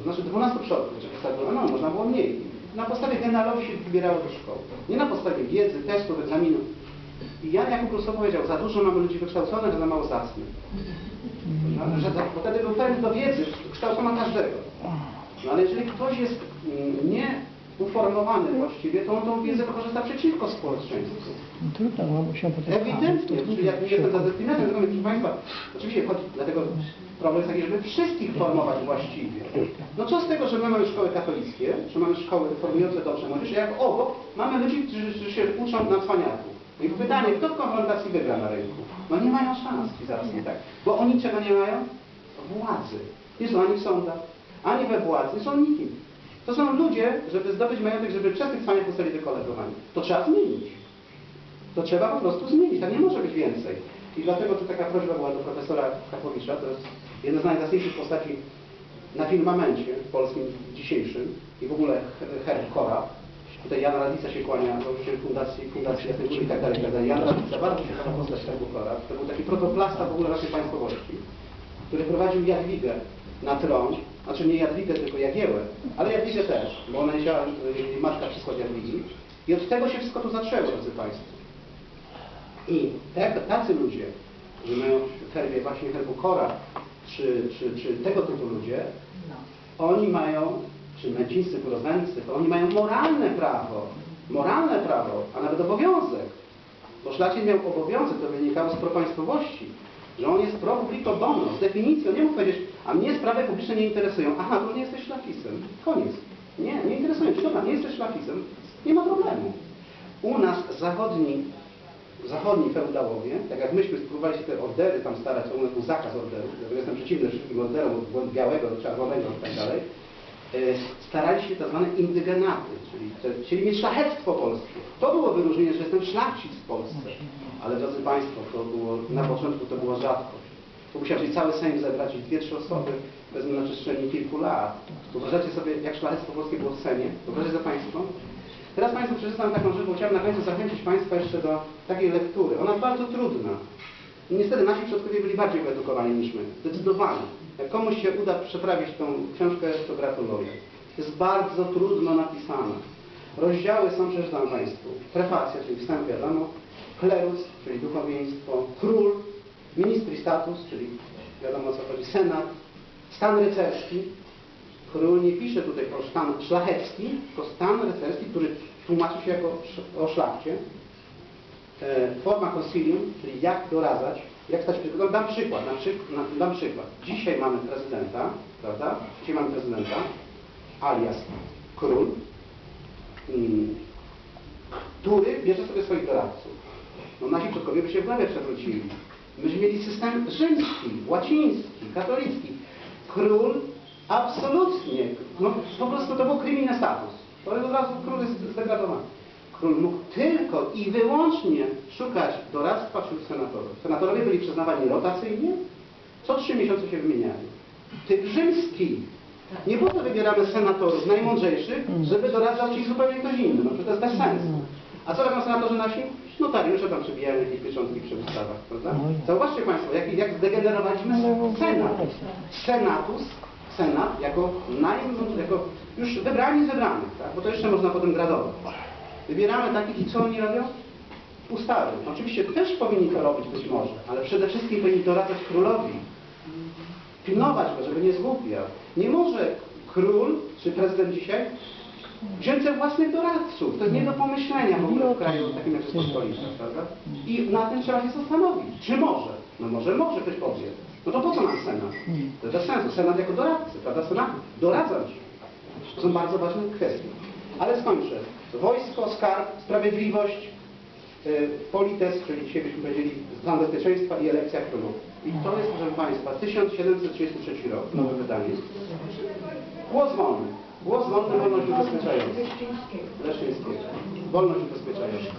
To znaczy 12 przodków, że wystarczyło, no można było mniej. Na podstawie genealogii się wybierało do szkoły. Nie na podstawie wiedzy, testów, egzaminów. I Jan Jakub Rousseau powiedział, za dużo mamy ludzi wykształconych, a za mało zacnych. No, że to, bo wtedy był pewien do wiedzy, kształcono każdego. No ale jeżeli ktoś jest mm, nieuformowany właściwie, to on tą wiedzę wykorzysta przeciwko społeczeństwu. No trudno, no, się potem... Ewidentnie, czyli jak nie jestem za dyscypliną, to proszę Państwa, oczywiście chodzi, dlatego problem jest taki, żeby wszystkich formować właściwie. No co z tego, że my mamy szkoły katolickie, że mamy szkoły formujące dobrze młodzież, jak obok mamy ludzi, którzy, się uczą na cwaniaku. No I pytanie, kto w konfrontacji wygra na rynku? No nie mają szans ci zaraz nie tak. Bo oni czego nie mają? Władzy. Nie są ani w sądach, ani we władzy, nie są nikim. To są ludzie, żeby zdobyć majątek, żeby przez tych cwaniaków zostali wykolegowani. To trzeba zmienić. To trzeba po prostu zmienić, tak nie może być więcej. I dlatego tu taka prośba była do profesora Kapowicza, to jest jedna z najzacniejszych postaci na filmamencie polskim dzisiejszym i w ogóle herb Kora. Tutaj Jan Radica się kłania, założyciel fundacji, fundacji Jasnej Góry i tak dalej, tak dalej. Jan Radica, bardzo ciekawa postać herbu Kora. To był taki protoplasta w ogóle naszej państwowości, który prowadził Jadwigę na tron, znaczy nie Jadwigę, tylko Jagiełę, ale Jadwigę też, bo ona musiała, jej matka przysłać Jadwigi. I od tego się wszystko tu zaczęło, drodzy Państwo. I tak, tacy ludzie, że mają w herbie właśnie herbu Kora, czy, czy, czy tego typu ludzie, oni mają, czy męcińscy poroznańcy, to oni mają moralne prawo, moralne prawo, a nawet obowiązek. Bo szlachcic miał obowiązek, to wynikało z propaństwowości, że on jest pro publico bono, z definicją. Nie mógł powiedzieć, a mnie sprawy publiczne nie interesują. Aha, to nie jesteś szlachcicem. Koniec. Nie, nie interesują cię. Dobra, nie jesteś szlachcicem. Nie ma problemu. U nas zachodni zachodni feudałowie, tak jak myśmy spróbowali się te ordery tam starać, to u nas był zakaz orderów, dlatego jestem przeciwny wszystkim orderom, od białego czerwonego i tak dalej, starali się tak zwane indygenaty, czyli te, chcieli mieć szlachectwo polskie. To było wyróżnienie, że jestem szlachcic w Polsce. Ale drodzy Państwo, to było, na początku to była rzadkość. To musiał cały Sejm zebrać i dwie, trzy osoby, wezmę na przestrzeni kilku lat. Wyobrażacie sobie, jak szlachectwo polskie było w Sejmie? Wyobrażacie sobie Państwo? Teraz Państwu przeczytam taką rzecz, bo chciałem na końcu zachęcić Państwa jeszcze do takiej lektury. Ona bardzo trudna. Niestety nasi przodkowie byli bardziej wyedukowani niż my. Zdecydowanie. Jak komuś się uda przeprawić tą książkę, to gratuluję. Jest bardzo trudno napisana. Rozdziały są, przeczytam Państwu. Prefacja, czyli wstęp wiadomo, klerus, czyli duchowieństwo, król, ministry status, czyli wiadomo o co chodzi, senat, stan rycerski, Król nie pisze tutaj o stan szlachecki, tylko stan rycerski, który tłumaczy się jako o szlachcie. E, forma concilium, czyli jak doradzać, jak stać przed... No, dam przykład, na przy, na, dam przykład. Dzisiaj mamy prezydenta, prawda? Dzisiaj mamy prezydenta, alias król, mm, który bierze sobie swoich doradców. No nasi przodkowie by się w głowę przewrócili. Myśmy mieli system rzymski, łaciński, katolicki. Król absolutnie, no po prostu to był kryminalny status. To od razu król jest zdegradowany. Król mógł tylko i wyłącznie szukać doradztwa wśród senatorów. Senatorowie byli przyznawani rotacyjnie, co trzy miesiące się wymieniali. Typ rzymski. Nie po to wybieramy senatorów najmądrzejszych, żeby doradzał ci zupełnie ktoś inny. No to jest bez sensu. A co robią senatorzy nasi? Notariusze tam przebijają jakieś pieczątki przy wystawach, prawda? Zauważcie Państwo, jak, jak zdegenerowaliśmy Senat. Senatus, Senat jako, naj, jako już wybrani z wybranych, tak? bo to jeszcze można potem gradować. Wybieramy takich i co oni robią? Ustawy. Oczywiście też powinni to robić być może, ale przede wszystkim powinni doradzać królowi. Pilnować go, żeby nie zgłupiał. Nie może król, czy prezydent dzisiaj, wziąć ze własnych doradców. To jest nie do pomyślenia w ogóle w kraju takim jak Rzeczpospolita, prawda? I na tym trzeba się zastanowić. Czy może? No może, może ktoś powie. No to po co nam Senat? To bez sensu. Senat jako doradcy, prawda? Senat doradzać. To są bardzo ważne kwestie. Ale skończę. Wojsko, skarb, sprawiedliwość, y, polites, czyli dzisiaj byśmy powiedzieli stan bezpieczeństwa i elekcja królów. I to jest, proszę Państwa, 1733 rok, nowe wydanie. Głos wolny. Głos wolny, wolność ubezpieczająca. Leszczyńskiego. Wolność ubezpieczająca.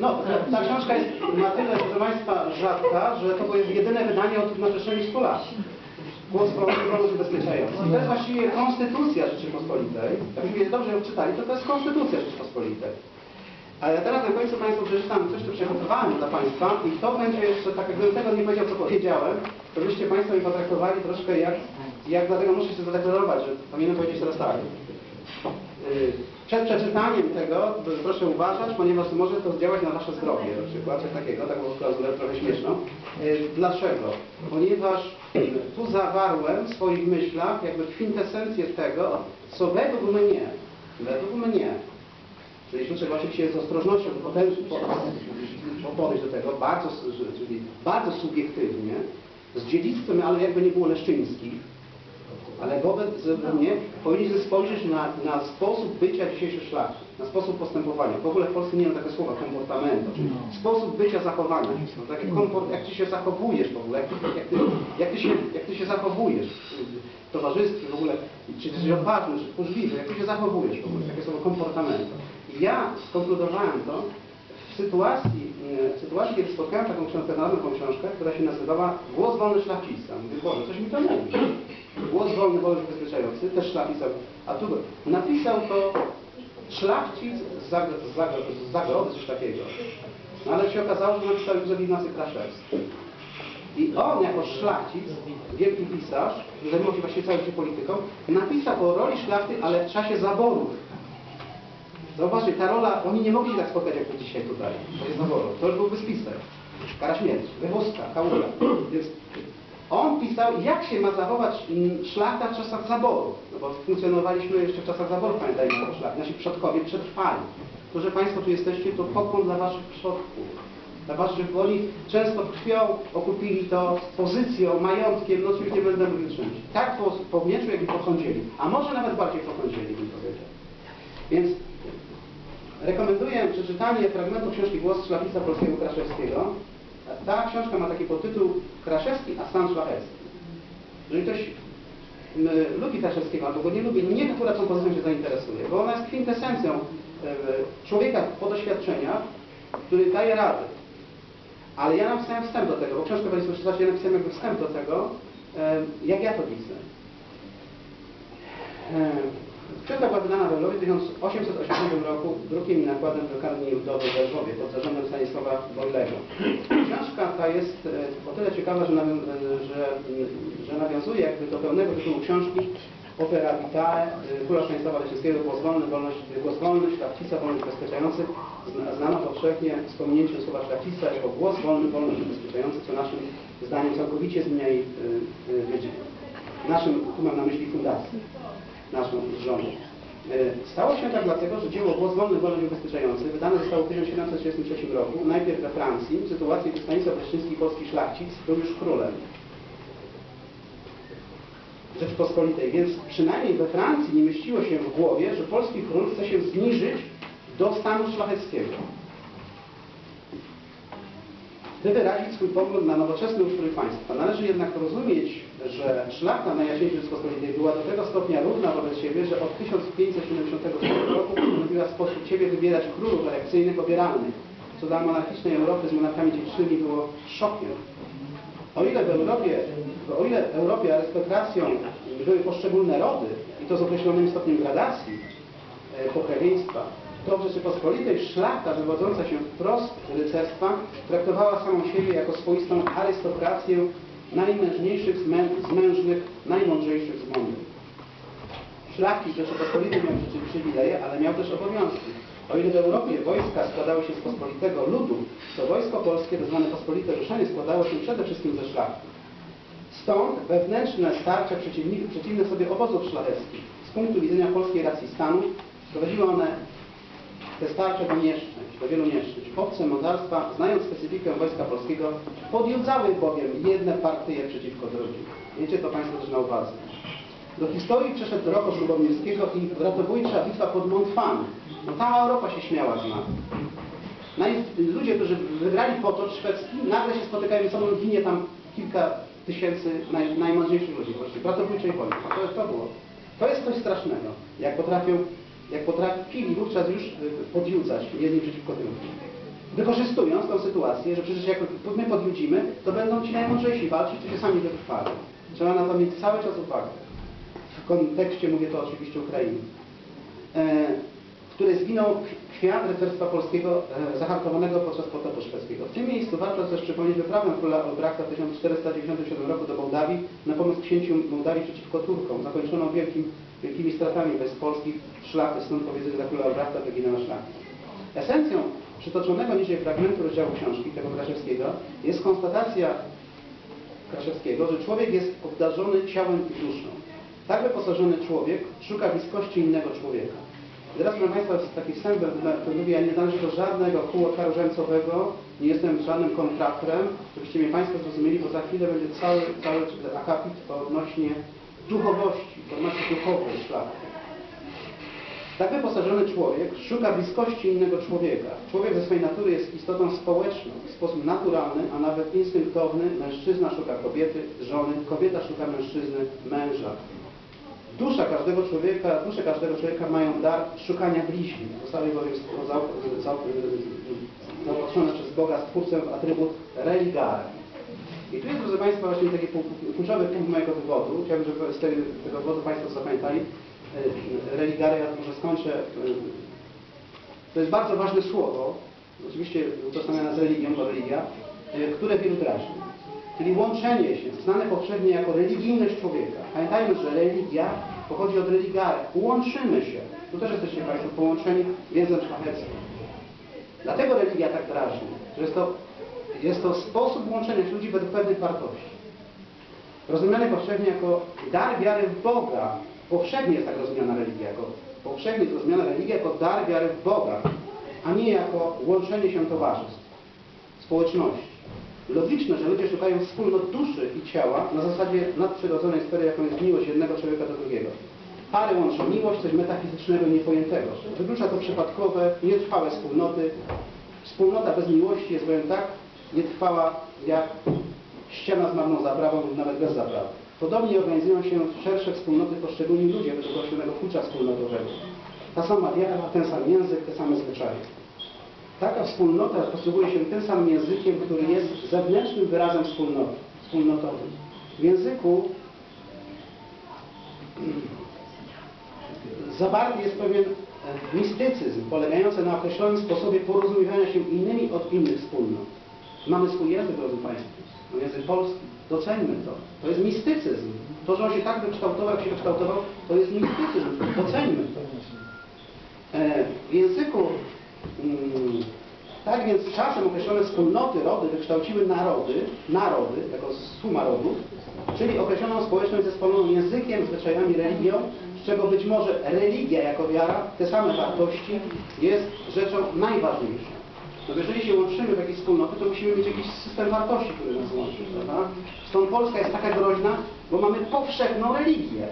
No, ta, ta książka jest na tyle, proszę Państwa, rzadka, że to było jedyne wydanie od przestrzeni 100 lat. Głos wolny, wolność ubezpieczająca. I to jest właściwie konstytucja Rzeczypospolitej. Jakbyśmy dobrze ją czytali, to to jest konstytucja Rzeczypospolitej. Ale teraz na końcu Państwu przeczytam coś, co przygotowałem dla Państwa i to będzie jeszcze tak, jakbym tego nie powiedział, co powiedziałem, to byście Państwo mi potraktowali troszkę jak, jak dlatego muszę się zadeklarować, że powinienem powiedzieć teraz tak. Yy, Przed przeczytaniem tego proszę uważać, ponieważ może to zdziałać na Wasze zdrowie, na przykład, takiego, taką klauzulę trochę śmieszną. Yy, Dlaczego? Ponieważ tu zawarłem w swoich myślach jakby kwintesencję tego, co według mnie, według mnie, czyli trzeba oczywiście z ostrożnością podejść, po- podejść do tego, bardzo, czyli bardzo subiektywnie, z dziedzictwem, ale jakby nie było leszczyńskich, wobec mnie powinniśmy spojrzeć na, na sposób bycia dzisiejszych szlachcic, na sposób postępowania. W ogóle w Polsce nie ma takiego słowa komportamento, czyli sposób bycia, zachowania. No, takie komport, jak ty się zachowujesz w ogóle, jak ty, jak ty, jak ty, się, jak ty się zachowujesz w towarzystwie w ogóle, czy ty jesteś odważny, czy tchórzliwy, jak ty się zachowujesz w ogóle, takie słowo komportamento. I ja skonkludowałem to w sytuacji, e, w sytuacji, kiedy spotkałem taką książkę, taką książkę, która się nazywała Głos wolny szlachcica. Mówię, Boże, coś mi to mówi. Głos wolny, wolny ubezpieczający, też napisał, a tu napisał to szlachcic z, Zag z, Zag z Zagrody, coś takiego. No ale się okazało, że napisał Józef Ignacy Kraszewski. I on jako szlachcic, wielki pisarz, który zajmował się właściwie całą życie polityką, napisał o roli szlachty, ale w czasie zaborów. Zauważcie, ta rola, oni nie mogli się tak spotkać jak dzisiaj tutaj, to jest zaboru. To już byłby spisek. Kara śmierci, wywózka, kaługa. Więc on pisał, jak się ma zachować mm, szlachta w czasach zaborów. No bo funkcjonowaliśmy jeszcze w czasach zaborów, pamiętajmy, jako szlachty. Nasi przodkowie przetrwali. To, że Państwo tu jesteście, to pokłon dla Waszych przodków. Dla Waszych, oni często krwią okupili to pozycją, majątkiem, no już nie będę mówił czymś. Tak po, po wnieczu, jak i. A może nawet bardziej po sądzieli, bym powiedział. Więc rekomenduję przeczytanie fragmentu książki Głos Szlachcica Polskiego Kraszewskiego. Ta książka ma taki podtytuł Kraszewski, a stan szlachecki. Jeżeli ktoś m, lubi Kraszewskiego albo go nie lubi, niech akurat tą pozycją się zainteresuje, bo ona jest kwintesencją e, człowieka po doświadczeniach, który daje radę. Ale ja napisałem wstęp do tego, bo książkę Państwo przeczytacie, ja napisałem jakby wstęp do tego, e, jak ja to widzę. Książka była wydana w Orlowie w 1880 roku drukiem i nakładem drukarni Ludowej w Lwowie pod zarządem Stanisława Bojlego. Książka ta jest e, o tyle ciekawa, że, nawią- e, że, że nawiązuje jakby do pełnego tytułu książki Opera Vitae e, króla Stanisława Leszczyńskiego Głos wolny, wolność, głos wolny, szlachcica, wolność ubezpieczający, zna- znano powszechnie z pominięciem słowa szlachcica jako głos wolny, wolność ubezpieczający, co naszym zdaniem całkowicie zmienia jej wydźwięk. Naszym, tu mam na myśli fundację naszą żoną. E, Stało się tak dlatego, że dzieło Głos Wolny, Wolność Ubezpieczający wydane zostało w 1733 roku, najpierw we Francji, w sytuacji, gdy Stanisław Leszczyński, polski szlachcic, był już królem Rzeczypospolitej, więc przynajmniej we Francji nie mieściło się w głowie, że polski król chce się zniżyć do stanu szlacheckiego. By wyrazić swój pogląd na nowoczesny ustrój państwa. Należy jednak rozumieć, że szlachta Najjaśniejszej Rzeczypospolitej była do tego stopnia równa wobec siebie, że od 1574 roku postanowiła sposób siebie wybierać królów elekcyjnych obieralnych, co dla monarchicznej Europy z monarchami dziedzicznymi było szokiem. O ile w Europie, o ile w Europie arystokracją były poszczególne rody, i to z określonym stopniem gradacji e, pokrewieństwa, to w Rzeczypospolitej szlachta wywodząca się wprost z rycerstwa traktowała samą siebie jako swoistą arystokrację najmężniejszych z, mę z mężnych, najmądrzejszych z mądrych. Szlachcic Rzeczypospolitej miał przy- przywileje, ale miał też obowiązki. O ile w Europie wojska składały się z pospolitego ludu, to wojsko polskie, tzw. pospolite ruszenie, składało się przede wszystkim ze szlachty. Stąd wewnętrzne starcia przeciwnych sobie obozów szlacheckich z punktu widzenia polskiej racji stanu prowadziły one te starcia do nieszczęść, do wielu nieszczęść. Obce mocarstwa, znając specyfikę wojska polskiego, podjudzały bowiem jedne partie przeciwko drugim. Wiecie to Państwo też na uwadze. Do historii przeszedł rok Lubomirskiego i ratobójcza bitwa pod Montfany. No cała Europa się śmiała z nas. Naj, ludzie, którzy wygrali potok szwedzki, nagle się spotykają ze sobą, ginie tam kilka tysięcy naj, najmądrzejszych ludzi właśnie, w ratobójczej wojnie. To, to było. To jest coś strasznego, jak potrafią, jak potrafili wówczas już y, podjudzać jedni przeciwko drugim. Wykorzystując tą sytuację, że przecież jak my podjudzimy, to będą ci najmądrzejsi walczyć, czy się sami wytrwali. Trzeba na to mieć cały czas uwagę. W kontekście mówię to oczywiście Ukrainy. E, której zginął kwiat rycerstwa polskiego e, zahartowanego podczas potopu szwedzkiego. W tym miejscu warto też przypomnieć wyprawę króla Olbrachta w 1497 roku do Mołdawii na pomoc księciu Mołdawii przeciwko Turkom, zakończoną wielkim, wielkimi stratami wojsk polskich szlachy, stąd powiedzenie dla króla Olbrachta wyginęła szlaki. Esencją przytoczonego niżej fragmentu rozdziału książki tego Kraszewskiego jest konstatacja Kraszewskiego, że człowiek jest obdarzony ciałem i duszą. Tak wyposażony człowiek szuka bliskości innego człowieka. I Teraz, proszę Państwa, jest taki wstęp, to mówię, ja nie należę do żadnego kółka różańcowego, nie jestem żadnym kontrakrem, żebyście mnie Państwo zrozumieli, bo za chwilę będzie cały, cały akapit odnośnie duchowości, formacji duchowej szlachty. Tak wyposażony człowiek szuka bliskości innego człowieka. Człowiek ze swojej natury jest istotą społeczną, w sposób naturalny, a nawet instynktowny. Mężczyzna szuka kobiety, żony, kobieta szuka mężczyzny, męża. Dusza każdego człowieka, dusze każdego człowieka mają dar szukania bliźni. Zostały bowiem zaopatrzone przez Boga Stwórcę w atrybut religare. I tu jest, proszę Państwa, właśnie taki kluczowy punkt mojego wywodu. Chciałbym, żeby z tego, tego wywodu Państwo zapamiętali. E, Religare, ja może skończę. e, To jest bardzo ważne słowo, oczywiście utożsamiane z religią, bo religia, e, które wielu drażni. Czyli łączenie się, znane powszechnie jako religijność człowieka. Pamiętajmy, że religia pochodzi od religare. Łączymy się. Tu też jesteście Państwo połączeni wiedzą szlachecką. Dlatego religia tak drażni, że jest to, jest to sposób łączenia ludzi według pewnych wartości. Rozumiany powszechnie jako dar wiary w Boga. Powszechnie jest tak rozumiana religia, jako powszechnie jest rozumiana religia jako dar wiary w Boga, a nie jako łączenie się towarzystw, społeczności. Logiczne, że ludzie szukają wspólnot duszy i ciała na zasadzie nadprzyrodzonej sfery, jaką jest miłość jednego człowieka do drugiego. Pary łączą miłość, coś metafizycznego, niepojętego. Wyklucza to przypadkowe, nietrwałe wspólnoty. Wspólnota bez miłości jest bowiem tak nietrwała jak ściana z marną zaprawą lub nawet bez zaprawy. Podobnie organizują się szersze wspólnoty poszczególni ludzie według określonego klucza wspólnotowego. Ta sama wiara, ten sam język, te same zwyczaje. Taka wspólnota posługuje się tym samym językiem, który jest zewnętrznym wyrazem wspólnoty, wspólnotowym. W języku zawarty jest pewien e, mistycyzm polegający na określonym sposobie porozumiewania się innymi od innych wspólnot. Mamy swój język, drodzy Państwo, język polski. Doceńmy to. To jest mistycyzm. To, że on się tak wykształtował, jak się wykształtował, to jest mistycyzm. Doceńmy to. E, W języku tak więc z czasem określone wspólnoty, rody wykształciły narody, narody, jako suma rodów, czyli określoną społeczność zespoloną językiem, zwyczajami, religią, z czego być może religia jako wiara, te same wartości, jest rzeczą najważniejszą. No jeżeli się łączymy w jakieś wspólnoty, to musimy mieć jakiś system wartości, który nas łączy, prawda? Stąd Polska jest taka groźna, bo mamy powszechną religię.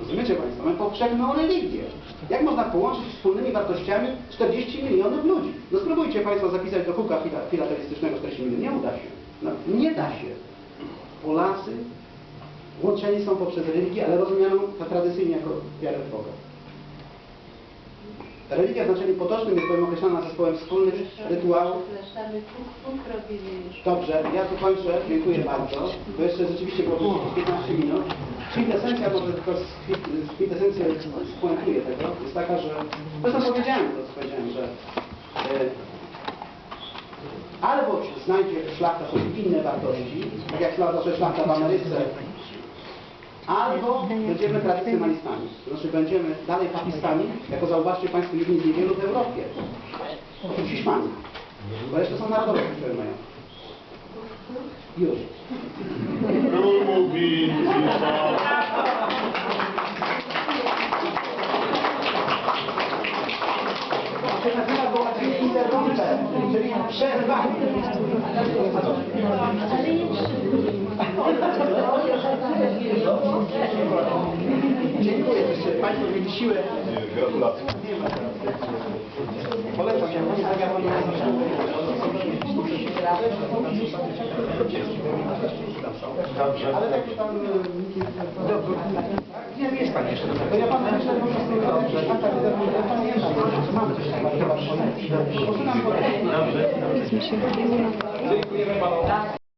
Rozumiecie Państwo? Mamy powszechną religię. Jak można połączyć wspólnymi wartościami 40 milionów ludzi? No spróbujcie Państwo zapisać do kółka fila- filatelistycznego 40 milionów. Nie uda się. No, nie da się. Polacy łączeni są poprzez religię, ale rozumianą tradycyjnie jako wiarę w Boga. Religia w znaczeniu potocznym jest bowiem określana zespołem wspólnych rytuałów. Dobrze, ja tu kończę. Dziękuję bardzo. Bo jeszcze rzeczywiście było jakieś 15 minut. Kwintesencja, może tylko kwintesencję spuentuję tego, jest taka, że... Zresztą powiedziałem to, co powiedziałem, że e, albo znajdzie szlachta sobie inne wartości, tak jak że szlachta w Ameryce, albo będziemy tradycjonalistami. To znaczy będziemy dalej papistami, jako zauważcie Państwo jedni z niewielu w Europie. Oprócz Hiszpanii. Bo jeszcze są narodowe, które mają. Już. Król mówi, cisza. się nazywa go interromper, czyli przerwa. Dziękuję, że Państwo mieli siłę. Polecam, jak Pani tak Ale tak tam... Nie, jest Pani jeszcze. To ja Panu myślę, że po prostu... Dobrze. Tak, tak, ja pamiętam, że mamy coś takiego. Poszukam po... Dziękujemy Panu.